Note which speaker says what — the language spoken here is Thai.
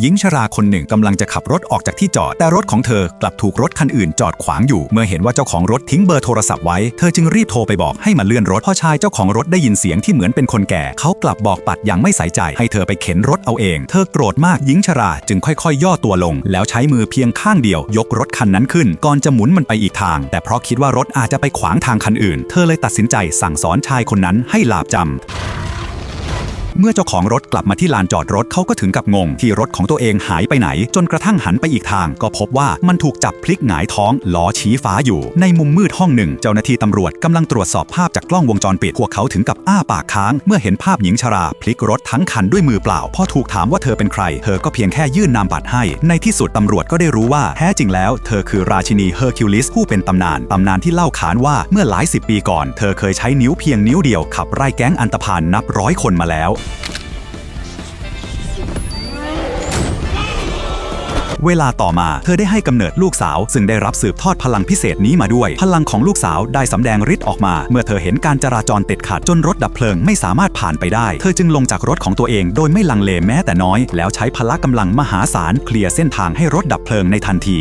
Speaker 1: หญิงชราคนหนึ่งกำลังจะขับรถออกจากที่จอด แต่รถของเธอกลับถูกรถคันอื่นจอดขวางอยู่ เมื่อเห็นว่าเจ้าของรถทิ้งเบอร์โทรศัพท์ไว้ เธอจึงรีบโทรไปบอกให้มาเลื่อนรถพ่อชายเจ้าของรถได้ยินเสียงที่เหมือนเป็นคนแก่ เขากลับบอกปัดอย่างไม่ใส่ใจ ให้เธอไปเข็นรถเอาเอง เธอโกรธมากหญิงชราจึงค่อยๆย่อตัวลง แล้วใช้มือเพียงข้างเดียวยกรถคันนั้นขึ้น ก่อนจะหมุนมันไปอีกทาง แต่เพราะคิดว่ารถอาจจะไปขวางทางคันอื่น เธอเลยตัดสินใจสั่งสอนชายคนนั้นให้หลาบจำ เมื่อเจ้าของรถกลับมาที่ลานจอดรถเขาก็ถึงกับงง ที่รถของตัวเองหายไปไหน จนกระทั่งหันไปอีกทาง ก็พบว่ามันถูกจับพลิกหงายท้องล้อชี้ฟ้าอยู่ ในมุมมืดห้องหนึ่ง เจ้าหน้าที่ตำรวจกำลังตรวจสอบภาพจากกล้องวงจรปิดพวกเขาถึงกับอ้าปากค้าง เมื่อเห็นภาพหญิงชราพลิกรถทั้งคันด้วยมือเปล่า พอถูกถามว่าเธอเป็นใคร เธอก็เพียงแค่ยื่นนามบัตรให้ ในที่สุดตำรวจก็ได้รู้ว่าแท้จริงแล้ว เธอคือราชินีเฮอร์คิวลิสผู้เป็นตำนานตำนานที่เล่าขานว่าเมื่อหลายสิบปีก่อน เธอเคยใช้นิ้วเพียงนิ้วเดียวขับไล่แก๊งอันตพานนับร้อยคนมาแล้วเวลาต่อมาเธอได้ให้กำเนิดลูกสาว ซึ่งได้รับสืบทอดพลังพิเศษนี้มาด้วย พลังของลูกสาวได้สำแดงฤทธิ์ออกมา เมื่อเธอเห็นการจราจรติดขัดจนรถดับเพลิงไม่สามารถผ่านไปได้ เธอจึงลงจากรถของตัวเองโดยไม่ลังเลแม้แต่น้อย แล้วใช้พละกำลังมหาศาลเคลียร์เส้นทางให้รถดับเพลิงในทันที